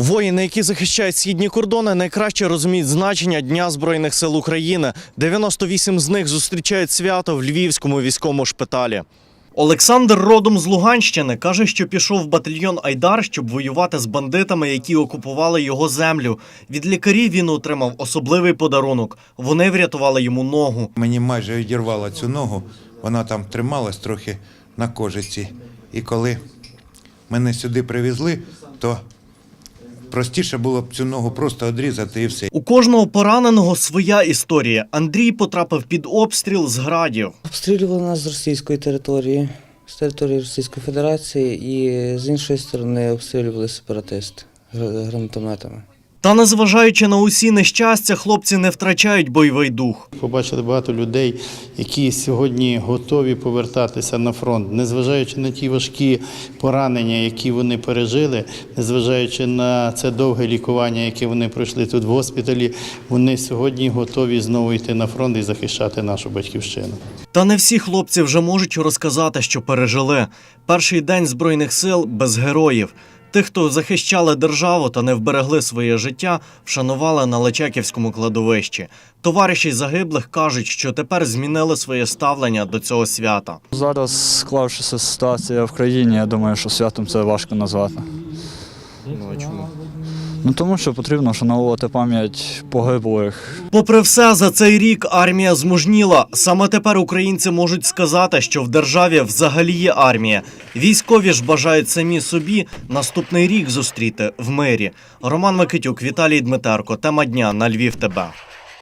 Воїни, які захищають східні кордони, найкраще розуміють значення Дня Збройних сил України. 98 з них зустрічають свято в Львівському військовому шпиталі. Олександр родом з Луганщини каже, що пішов в батальйон Айдар, щоб воювати з бандитами, які окупували його землю. Від лікарів він отримав особливий подарунок. Вони врятували йому ногу. Мені майже відірвало цю ногу, вона там трималась трохи на кожиці. І коли мене сюди привезли, то простіше було б цю ногу просто одрізати і все. У кожного пораненого своя історія. Андрій потрапив під обстріл з градів. Обстрілювали нас з російської території, з території Російської Федерації, і з іншої сторони обстрілювали сепаратисти гр- гранатометами. Та незважаючи на усі нещастя, хлопці не втрачають бойовий дух. Побачили багато людей, які сьогодні готові повертатися на фронт, незважаючи на ті важкі поранення, які вони пережили, незважаючи на це довге лікування, яке вони пройшли тут в госпіталі, вони сьогодні готові знову йти на фронт і захищати нашу батьківщину. Та не всі хлопці вже можуть розказати, що пережили. Перший день збройних сил без героїв. Тих, хто захищали державу та не вберегли своє життя, вшанували на Лечаківському кладовищі. Товариші загиблих кажуть, що тепер змінили своє ставлення до цього свята. Зараз склавшися ситуація в країні, я думаю, що святом це важко назвати. Ну чому? Ну тому що потрібно вшановувати пам'ять погиблих. Попри все, за цей рік армія змужніла. Саме тепер українці можуть сказати, що в державі взагалі є армія. Військові ж бажають самі собі наступний рік зустріти в мирі. Роман Микитюк, Віталій Дмитерко. Тема дня на Львів. ТБ.